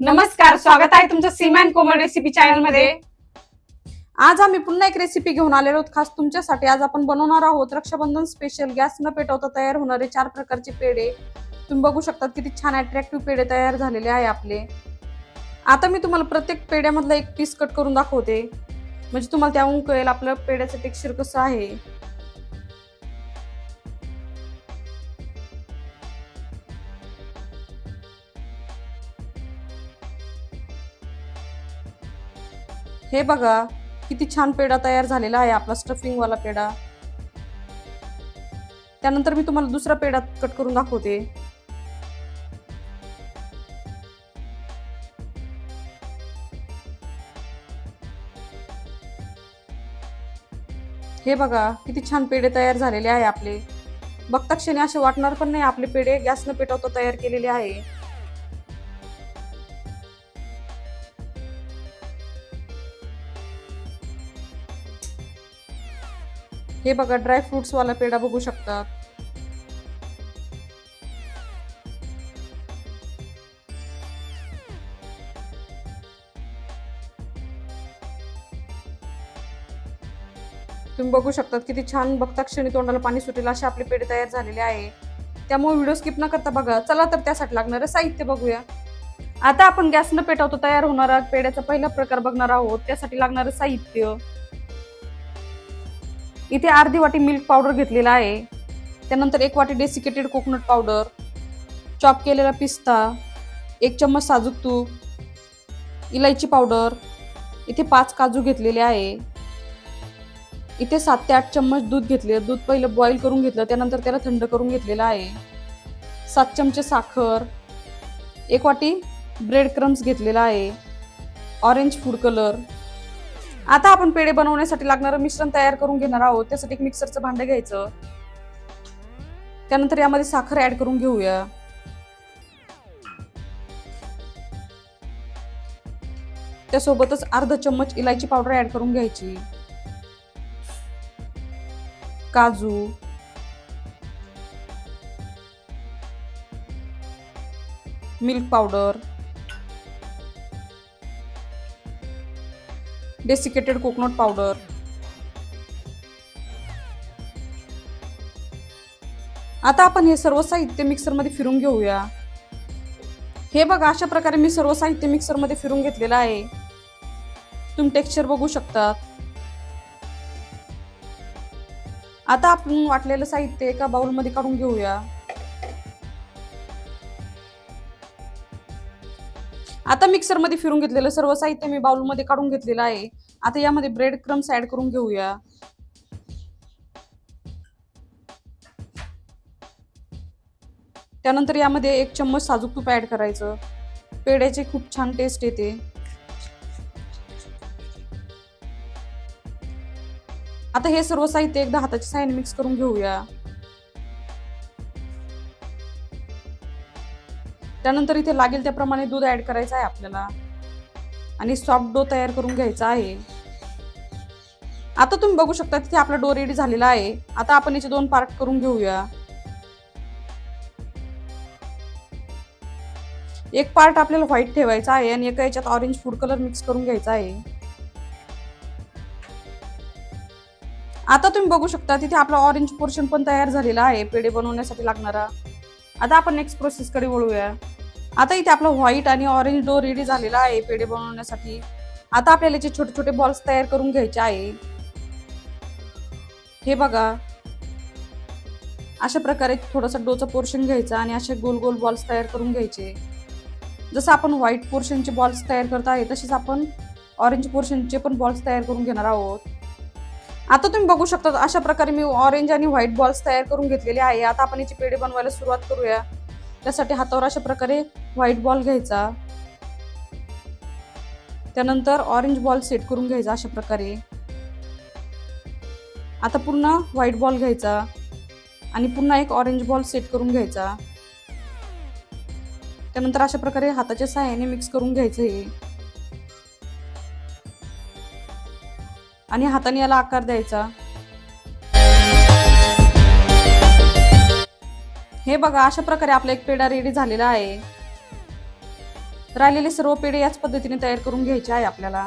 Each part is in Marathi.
नमस्कार स्वागत आहे तुमचं सीमॅन कोमल रेसिपी चॅनलमध्ये आज आम्ही पुन्हा एक रेसिपी घेऊन आलेलो आहोत. खास तुमच्यासाठी आज आपण बनवणार आहोत रक्षाबंधन स्पेशल गॅस न पेटवता तयार होणारे चार प्रकारचे पेढे. तुम्ही बघू शकता किती छान अट्रॅक्टिव्ह पेढे तयार झालेले आहे आपले. आता मी तुम्हाला प्रत्येक पेढ्यामधला एक पीस कट करून दाखवते. म्हणजे तुम्हाला त्याहून कळेल आपलं पेढ्याचं टेक्स्चर कसं आहे. हे बघा किती छान पेढा तयार झालेला आहे आपला स्टफिंगवाला पेढा. त्यानंतर मी तुम्हाला दुसरा पेढा कट करून दाखवते. हे बघा किती छान पेढे तयार झालेले आहे आपले. बघता क्षणी असे वाटणार पण नाही आपले पेढे गॅसनं पेटवता तयार केलेले आहे. हे बघा ड्राय फ्रुट्स वाला पेढा बघू शकता. तुम्ही बघू शकता किती छान बघता क्षणी तोंडाला पाणी सुटेल असे आपले पेढे तयार झालेले आहे. त्यामुळे व्हिडिओ स्किप न करता बघा चला तर त्यासाठी लागणारं साहित्य बघूया. आता आपण गॅसनं पेटवतो तयार होणारा पेढ्याचा पहिला प्रकार बघणार आहोत त्यासाठी लागणारं साहित्य. इथे अर्धी वाटी मिल्क पावडर घेतलेला आहे. त्यानंतर एक वाटी डेसिकेटेड कोकोनट पावडर चॉप केलेला पिस्ता एक चम्मच साजूक तूप इलायची पावडर इथे पाच काजू घेतलेले आहे. इथे सात ते आठ चम्मच दूध घेतले दूध पहिलं बॉईल करून घेतलं त्यानंतर त्याला थंड करून घेतलेलं आहे. सात चमचे साखर एक वाटी ब्रेड क्रम्स घेतलेला आहे. ऑरेंज फूड कलर आता आपण पेढे बनवण्यासाठी लागणारं मिश्रण तयार करून घेणार आहोत. त्यासाठी एक मिक्सरचं भांडं घ्यायचं. त्यानंतर यामध्ये साखर ऍड करून घेऊया. त्यासोबतच अर्ध चम्मच इलायची पावडर ऍड करून घ्यायची. काजू. Milk powder. Desiccated coconut powder. आता आपण हे सर्व साहित्य मिक्सरमध्ये फिरून घेऊया. हे बघा अशा प्रकारे मी सर्व साहित्य मिक्सरमध्ये फिरून घेतलेलं आहे. तुम्ही टेक्स्चर बघू शकतात. आता आपण वाटलेलं साहित्य एका बाउलमध्ये काढून घेऊया. आता मिक्सरमध्ये फिरून घेतलेलं सर्व साहित्य मी बाउलमध्ये काढून घेतलेलं आहे. आता यामध्ये ब्रेड क्रम्स ऍड करून घेऊया. त्यानंतर यामध्ये एक चम्मच साजूक तूप ऍड करायचं. पेड्याचे खूप छान टेस्ट येते. आता हे सर्व साहित्य एकदा हाताच्या साह्याने मिक्स करून घेऊया. त्यानंतर इथे लागेल त्याप्रमाणे दूध ऍड करायचं आहे आपल्याला. आणि सॉफ्ट डो तयार करून घ्यायचा आहे. आता तुम्ही बघू शकता तिथे आपला डो रेडी झालेला आहे. आता आपण याचे दोन पार्ट करून घेऊया. एक पार्ट आपल्याला व्हाईट ठेवायचा आहे आणि एका याच्यात ऑरेंज फूड कलर मिक्स करून घ्यायचा आहे. आता तुम्ही बघू शकता तिथे आपला ऑरेंज पोर्शन पण तयार झालेला आहे पेढे बनवण्यासाठी लागणारा. आता आपण नेक्स्ट प्रोसेस कडे वळूया. आता इथे आपला व्हाईट आणि ऑरेंज डो रेडी झालेला आहे पेढे बनवण्यासाठी. आता आपल्याला याचे छोटे छोटे बॉल्स तयार करून घ्यायचे आहे हे बघा. अशा प्रकारे थोडासा डोचा पोर्शन घ्यायचा आणि असे गोल गोल बॉल्स तयार करून घ्यायचे. जसं आपण व्हाईट पोर्शनचे बॉल्स तयार करत आहे तसेच आपण ऑरेंज पोर्शनचे पण बॉल्स तयार करून घेणार आहोत. आता तुम्ही बघू शकता अशा प्रकारे मी ऑरेंज आणि व्हाईट बॉल्स तयार करून घेतलेले आहे. आता आपण याची पेढे बनवायला सुरुवात करूया. त्यासाठी हातावर अशा प्रकारे व्हाईट बॉल घ्यायचा. त्यानंतर ऑरेंज बॉल सेट करून घ्यायचा अशा प्रकारे. आता पुन्हा व्हाईट बॉल घ्यायचा आणि पुन्हा एक ऑरेंज बॉल सेट करून घ्यायचा. त्यानंतर अशा प्रकारे हाताच्या सहाय्याने मिक्स करून घ्यायचं हे. आणि हाताने याला आकार द्यायचा. हे बघा अशा प्रकारे आपला एक पेढा रेडी झालेला आहे. राहिलेले सर्व पेढे याच पद्धतीने तयार करून घ्यायचे आहे आपल्याला.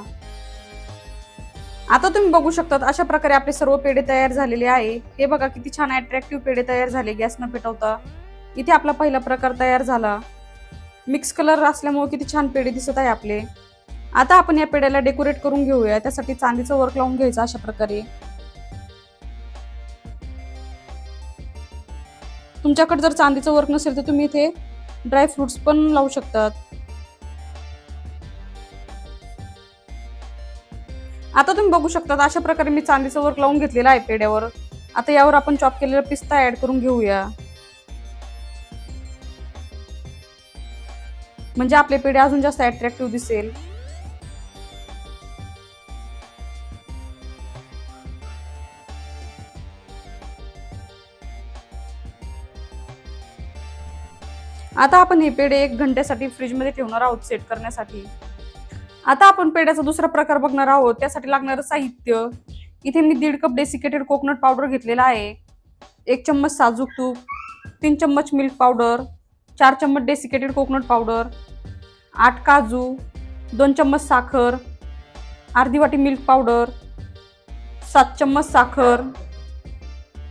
आता तुम्ही बघू शकतात अशा प्रकारे आपले सर्व पेढे तयार झालेले आहे. हे बघा किती छान अट्रॅक्टिव्ह पेढे तयार झाले गॅस न पेटवता. इथे आपला पहिला प्रकार तयार झाला. मिक्स कलर असल्यामुळे किती छान पेढे दिसत आहे आपले. आता आपण या पेढ्याला डेकोरेट करून घेऊया. त्यासाठी चांदीचं वर्क लावून घ्यायचं अशा प्रकारे. तुमच्याकडे जर चांदीचं वर्क नसेल तर तुम्ही इथे ड्राय फ्रुट्स पण लावू शकतात. आता तुम्ही बघू शकता अशा प्रकारे मी चांदीचं वर्क लावून घेतलेलं आहे पेड्यावर आता यावर आपण चॉप केलेला पिस्ता ऍड करून घेऊया. म्हणजे आपले पेढे अजून जास्त अट्रॅक्टिव्ह दिसेल. आता आपण हे पेढे एक घंट्यासाठी फ्रीजमध्ये ठेवणार आहोत सेट करण्यासाठी. आता आपण पेढ्याचा दुसरा प्रकार बघणार आहोत. त्यासाठी लागणारं साहित्य. इथे मी दीड कप डेसिकेटेड कोकोनट पावडर घेतलेला आहे. एक चम्मच साजूक तूप तीन चम्मच मिल्क पावडर चार चम्मच डेसिकेटेड कोकोनट पावडर आठ काजू दोन चम्मच साखर अर्धी वाटी मिल्क पावडर सात चम्मच साखर.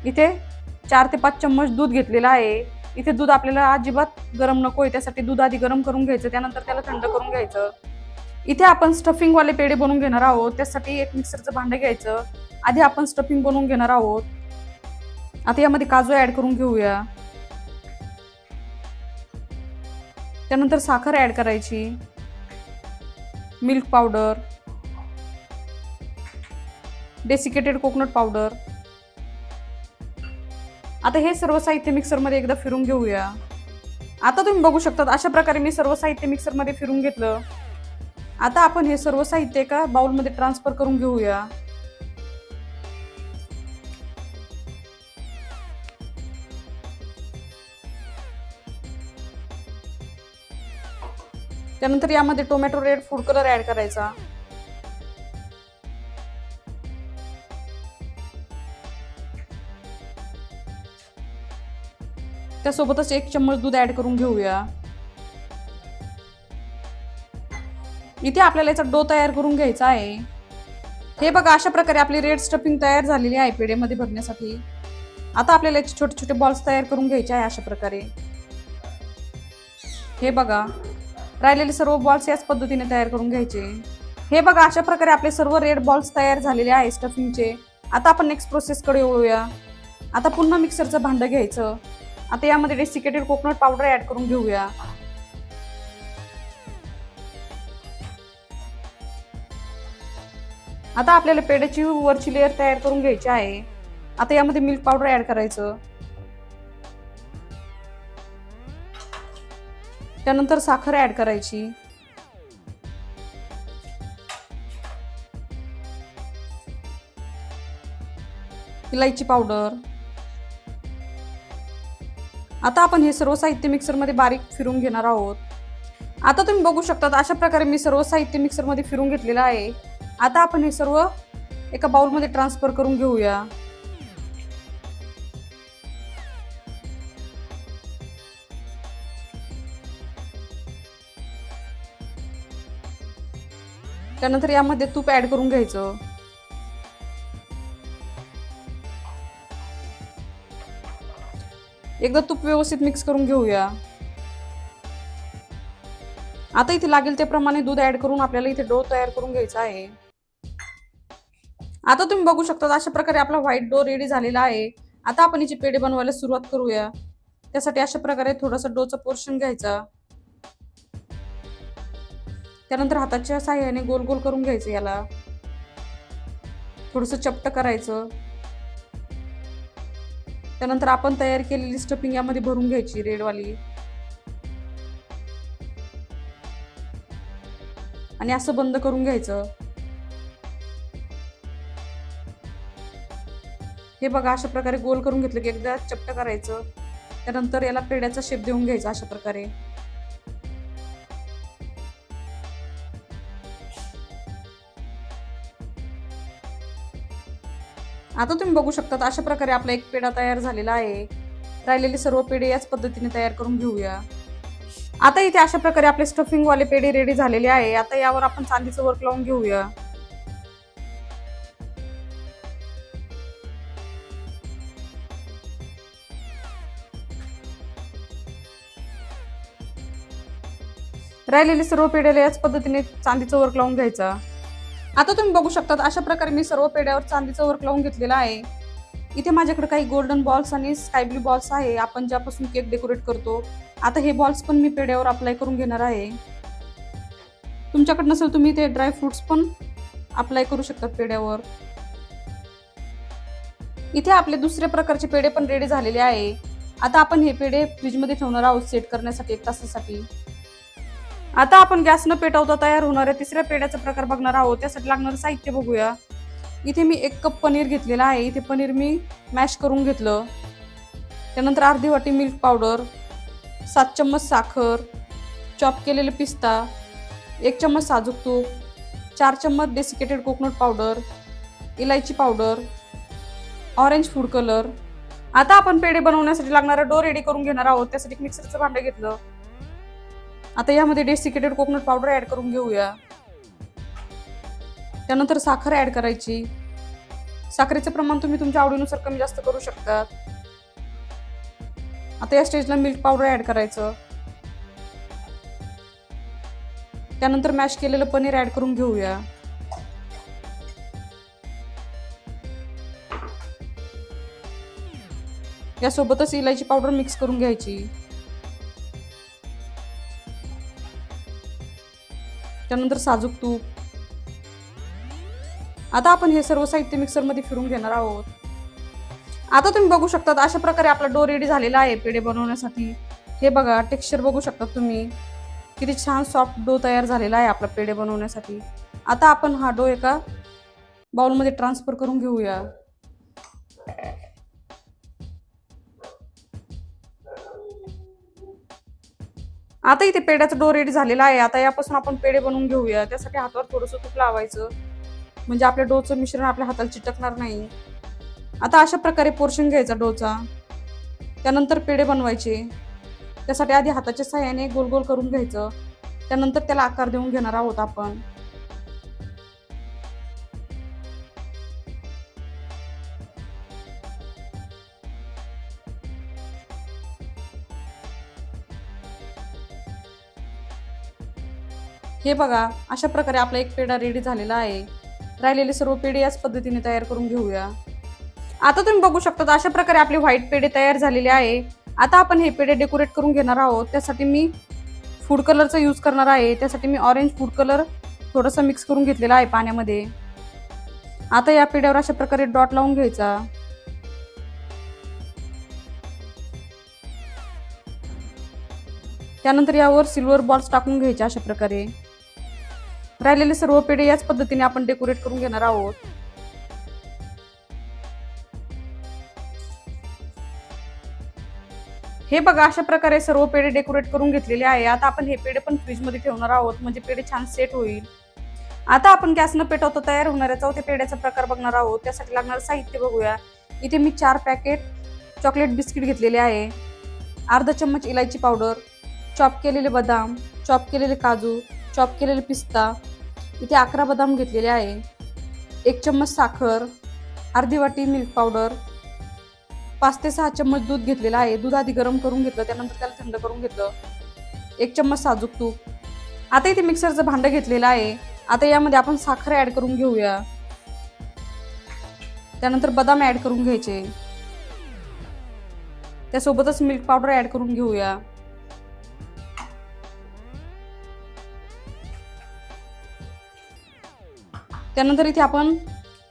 इथे चार ते पाच चम्मच दूध घेतलेलं आहे. इथे दूध आपल्याला अजिबात गरम नको आहे त्यासाठी दूध आधी गरम करून घ्यायचं त्यानंतर त्याला थंड करून घ्यायचं. इथे आपण स्टफिंग वाले पेढे बनवून घेणार आहोत त्यासाठी एक मिक्सरचं भांडं घ्यायचं. आधी आपण स्टफिंग बनवून घेणार आहोत. आता यामध्ये काजू ऍड करून घेऊया. त्यानंतर साखर ऍड करायची. Milk powder desiccated coconut powder आता हे सर्व साहित्य मिक्सरमध्ये एकदा फिरून घेऊया. आता तुम्ही बघू शकता अशा प्रकारे मी सर्व साहित्य मिक्सरमध्ये फिरून घेतलं. आता आपण हे सर्व साहित्य एका बाउलमध्ये ट्रान्सफर करून घेऊया. त्यानंतर यामध्ये tomato red food colour add करायचा. त्यासोबतच एक चम्मच दूध ऍड करून घेऊया. इथे आपल्याला याचा डो तयार करून घ्यायचा आहे. हे बघा अशा प्रकारे आपली रेड स्टफिंग तयार झालेली आहे पेढेमध्ये भरण्यासाठी आता आपल्याला याचे छोटे छोटे बॉल्स तयार करून घ्यायचे आहे अशा प्रकारे. हे बघा राहिलेले सर्व बॉल्स याच पद्धतीने तयार करून घ्यायचे. हे बघा अशा प्रकारे आपले सर्व रेड बॉल्स तयार झालेले आहे स्टफिंगचे आता आपण नेक्स्ट प्रोसेसकडे वळूया. आता पुन्हा मिक्सरचं भांडं घ्यायचं. आता यामध्ये डेसिकेटेड कोकोनट पावडर ऍड करून घेऊया. आता आपल्याला पेड्याची वरची लेअर तयार करून घ्यायची आहे. आता यामध्ये मिल्क पावडर ऍड करायचं. त्यानंतर साखर ऍड करायची. इलायची पावडर आता आपण हे सर्व साहित्य मिक्सरमध्ये बारीक फिरून घेणार आहोत. आता तुम्ही बघू शकता अशा प्रकारे मी सर्व साहित्य मिक्सरमध्ये फिरून घेतलेलं आहे. आता आपण हे सर्व एका बाउलमध्ये ट्रान्सफर करून घेऊया. त्यानंतर यामध्ये तूप ॲड करून घ्यायचं. एकदा तूप व्यवस्थित मिक्स करून घेऊया. आता इथे लागेल त्याप्रमाणे दूध ऍड करून आपल्याला इथे डो तयार करून घ्यायचा आहे. आता तुम्ही बघू शकता अशा प्रकारे आपला व्हाईट डो रेडी झालेला आहे. आता आपण याचे पेढे बनवायला सुरुवात करूया. त्यासाठी अशा प्रकारे थोडासा डोचा पोर्शन घ्यायचा. त्यानंतर हाताच्या साह्याने गोल गोल करून घ्यायचं याला. थोडस चपट करायचं. त्यानंतर आपण तयार केलेली स्टफिंग यामध्ये भरून घ्यायची रेडवाली. आणि असं बंद करून घ्यायचं. हे बघा अशा प्रकारे गोल करून घेतलं की एकदा चपट करायचं. त्यानंतर याला पेड्याचा शेप देऊन घ्यायचा अशा प्रकारे. आता तुम्ही बघू शकता अशा प्रकारे आपला एक पेढा तयार झालेला आहे. राहिलेले सर्व पेढे याच पद्धतीने तयार करून घेऊया. आता इथे अशा प्रकारे आपले स्टफिंग वाले पेढे रेडी झालेले आहे. आता यावर आपण चांदीचं वर्क लावून घेऊया. राहिलेले सर्व पेढ्याला याच पद्धतीने चांदीचं वर्क लावून घ्यायचा. आता तुम्ही बघू शकतात अशा प्रकारे मी सर्व पेढ्यावर चांदीचं वर्क लावून घेतलेलं आहे. इथे माझ्याकडे काही गोल्डन बॉल्स आणि स्काय ब्लू बॉल्स आहे. आपण ज्यापासून केक डेकोरेट करतो आता हे बॉल्स पण मी पेढ्यावर अप्लाय करून घेणार आहे. तुमच्याकडे नसेल तुम्ही ते ड्राय फ्रुट्स पण अप्लाय करू शकतात पेढ्यावर इथे आपले दुसऱ्या प्रकारचे पेढे पण रेडी झालेले आहे. आता आपण हे पेढे फ्रीजमध्ये ठेवणार आहोत सेट करण्यासाठी एक तासासाठी. आता आपण गॅस न पेटवता तयार होणाऱ्या तिसऱ्या पेढ्याचा प्रकार बघणार आहोत. त्यासाठी लागणारं साहित्य बघूया. इथे मी एक कप पनीर घेतलेलं आहे. इथे पनीर मी मॅश करून घेतलं. त्यानंतर अर्धी वाटी मिल्क पावडर सात चम्मच साखर चॉप केलेले पिस्ता एक चम्मच साजूक तूप चार चम्मच डेसिकेटेड कोकोनट पावडर इलायची पावडर ऑरेंज फूड कलर आता आपण पेढे बनवण्यासाठी लागणारा डो रेडी करून घेणार आहोत. त्यासाठी मिक्सरचं भांडं घेतलं. आता यामध्ये डेसिकेटेड कोकोनट पावडर ऍड करून घेऊया. त्यानंतर साखर ऍड करायची. साखरेचं प्रमाण तुम्ही तुमच्या आवडीनुसार कमी जास्त करू शकता आता या स्टेजला मिल्क पावडर ऍड करायचं. त्यानंतर मॅश केलेलं पनीर ऍड करून घेऊया. यासोबतच इलायची पावडर मिक्स करून घ्यायची. त्यानंतर साजूक तूप. आता आपण हे सर्व साहित्य मिक्सरमध्ये फिरून घेणार आहोत. आता तुम्ही बघू शकतात अशा प्रकारे आपला डो रेडी झालेला आहे पेढे बनवण्यासाठी. हे बघा टेक्स्चर बघू शकता तुम्ही. किती छान सॉफ्ट डो तयार झालेला आहे आपला पेढे बनवण्यासाठी. आता आपण हा डो एका बाउलमध्ये ट्रान्सफर करून घेऊया. आता इथे पेढ्याचा डो रेडी झालेला आहे. आता यापासून आपण पेढे बनवून घेऊया. त्यासाठी हातावर थोडंसं तूप लावायचं. म्हणजे आपल्या डोचं मिश्रण आपल्या हाताला चिटकणार नाही. आता अशा प्रकारे पोर्शन घ्यायचा डोचा. त्यानंतर पेढे बनवायचे. त्यासाठी आधी हाताच्या सहाय्याने गोल गोल करून घ्यायचं. त्यानंतर त्याला आकार देऊन घेणार आहोत आपण. हे बघा अशा प्रकारे आपला एक पेढा रेडी झालेला आहे. राहिलेले सर्व पेढे याच पद्धतीने तयार करून घेऊया. आता तुम्ही बघू शकता अशा प्रकारे आपले व्हाईट पेढे तयार झालेले आहे. आता आपण हे पेढे डेकोरेट करून घेणार आहोत. त्यासाठी मी फूड कलरचा यूज करणार आहे. त्यासाठी मी ऑरेंज फूड कलर थोडंसं मिक्स करून घेतलेला आहे पाण्यामध्ये. आता या पेढ्यावर अशा प्रकारे डॉट लावून घ्यायचा. त्यानंतर यावर सिल्वर बॉल्स टाकून घ्यायचे अशा प्रकारे. राहिलेले सर्व पेढे याच पद्धतीने आपण डेकोरेट करून घेणार आहोत. हे बघा अशा प्रकारे सर्व पेढे डेकोरेट करून घेतलेले आहे. आता आपण हे पेढे पण फ्रीजमध्ये ठेवणार आहोत म्हणजे पेढे छान सेट होईल. आता आपण गॅसनं पेटवतो तयार होणाऱ्या चौथ्या पेढ्याचा प्रकार बघणार आहोत. त्यासाठी लागणारं साहित्य बघूया. इथे मी चार पॅकेट चॉकलेट बिस्किट घेतलेले आहे. अर्धा चम्मच इलायची पावडर चॉप केलेले बदाम चॉप केलेले काजू चॉप केलेले पिस्ता इथे अकरा बदाम घेतलेले आहे. एक चम्मच साखर अर्धी वाटी मिल्क पावडर पाच ते सहा चम्मच दूध घेतलेलं आहे. दूध आधी गरम करून घेतलं त्यानंतर त्याला थंड करून घेतलं. एक चम्मच साजूक तूप. आता इथे मिक्सरचं भांडं घेतलेलं आहे. आता यामध्ये आपण साखर ॲड करून घेऊया. त्यानंतर बदाम ॲड करून घ्यायचे. त्यासोबतच मिल्क पावडर ॲड करून घेऊया. त्यानंतर इथे आपण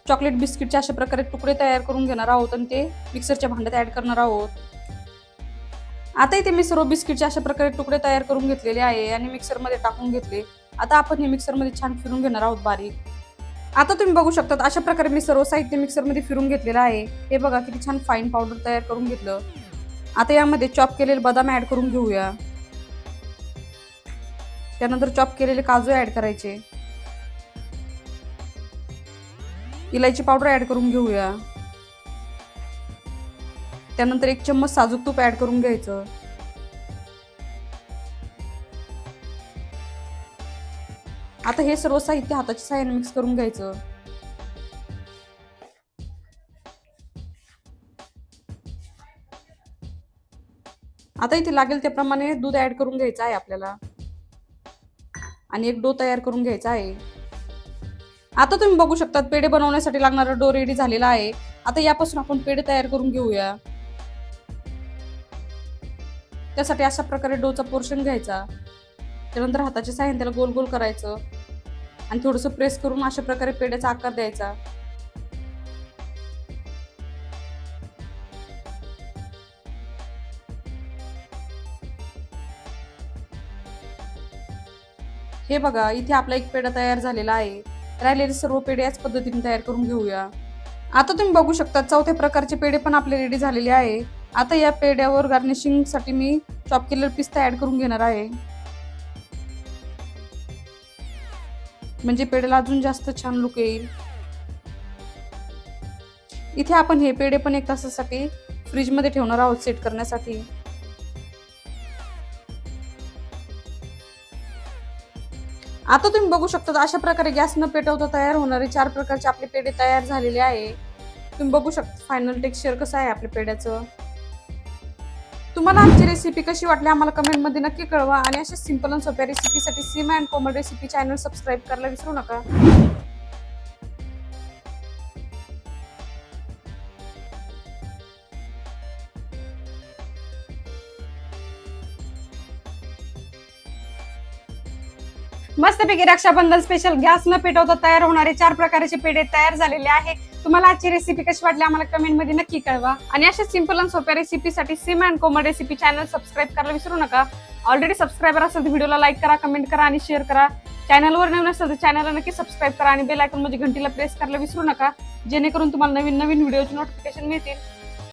चॉकलेट बिस्किटचे अशा प्रकारे तुकडे तयार करून घेणार आहोत आणि ते मिक्सरच्या भांड्यात ऍड करणार आहोत. आता इथे मी सर्व बिस्किटचे अशा प्रकारे तुकडे तयार करून घेतलेले आहे आणि मिक्सरमध्ये टाकून घेतले. आता आपण हे मिक्सरमध्ये छान फिरून घेणार आहोत बारीक. आता तुम्ही बघू शकता अशा प्रकारे मी सर्व साहित्य मिक्सरमध्ये फिरून घेतलेलं आहे. हे बघा किती छान फाईन पावडर तयार करून घेतलं. आता यामध्ये चॉप केलेले बदाम ऍड करून घेऊया. त्यानंतर चॉप केलेले काजू ऍड करायचे. इलायची पावडर ॲड करून घेऊया. त्यानंतर एक चम्मच साजूक तूप ॲड करून घ्यायचं. आता हे सर्व साहित्य हाताच्या साह्याने मिक्स करून घ्यायचं. आता इथे लागेल त्याप्रमाणे दूध ॲड करून घ्यायचं आहे आपल्याला. आणि एक डो तयार करून घ्यायचा आहे. आता तुम्ही बघू शकता पेढे बनवण्यासाठी लागणारा डो रेडी झालेला आहे. आता यापासून आपण पेढे तयार करून घेऊया. त्यासाठी अशा प्रकारे डोचा पोर्शन घ्यायचा. त्यानंतर हाताच्या साह्याने त्याला गोल गोल करायचं. आणि थोडंसं प्रेस करून अशा प्रकारे पेढ्याचा आकार द्यायचा. हे बघा इथे आपला एक पेढा तयार झालेला आहे. राहिलेले सर्व पेढे याच पद्धतीने तयार करून घेऊया. आता तुम्ही बघू शकता चौथ्या प्रकारचे पेढे पण आपले रेडी झालेले आहे. आता या पेढ्यावर गार्निशिंगसाठी मी चॉप केलेलं पिस्ता ऍड करून घेणार आहे. म्हणजे पेढ्याला अजून जास्त छान लुक येईल. इथे आपण हे पेढे पण एक तासासाठी फ्रीजमध्ये ठेवणार आहोत सेट करण्यासाठी. आता तुम्ही बघू शकता अशा प्रकारे गॅस न पेटवता तयार होणारे चार प्रकारचे आपले पेढे तयार झालेले आहे. तुम्ही बघू शकता फायनल टेक्स्चर कसं आहे आपल्या पेढ्याचं. तुम्हाला आमची रेसिपी कशी वाटली आम्हाला कमेंटमध्ये नक्की कळवा आणि अशा सिंपल आणि सोप्या रेसिपीसाठी Seema and Komal recipe channel subscribe करायला विसरू नका. मस्तपैकी रक्षाबंधन स्पेशल गॅस न पेटवता तयार होणारे चार प्रकारचे पेढे तयार झालेले आहे. तुम्हाला आजची रेसिपी कशी वाटली आम्हाला कमेंटमध्ये नक्की कळवा. आणि अशा सिंपल आणि सोप्या रेसिपीसाठी Seema and Komal recipe channel subscribe करायला विसरू नका. ऑलरेडी सबस्क्रायबर असेल तर व्हिडिओला लाईक करा कमेंट करा आणि शेअर करा. चॅनलवर नवीन असेल तर चॅनलला नक्की सबस्क्राईब करा आणि बेल आयकॉन म्हणजे घंटीला प्रेस करायला विसरू नका. जेणेकरून तुम्हाला नवीन नवीन व्हिडिओचे नोटिफिकेशन मिळतील.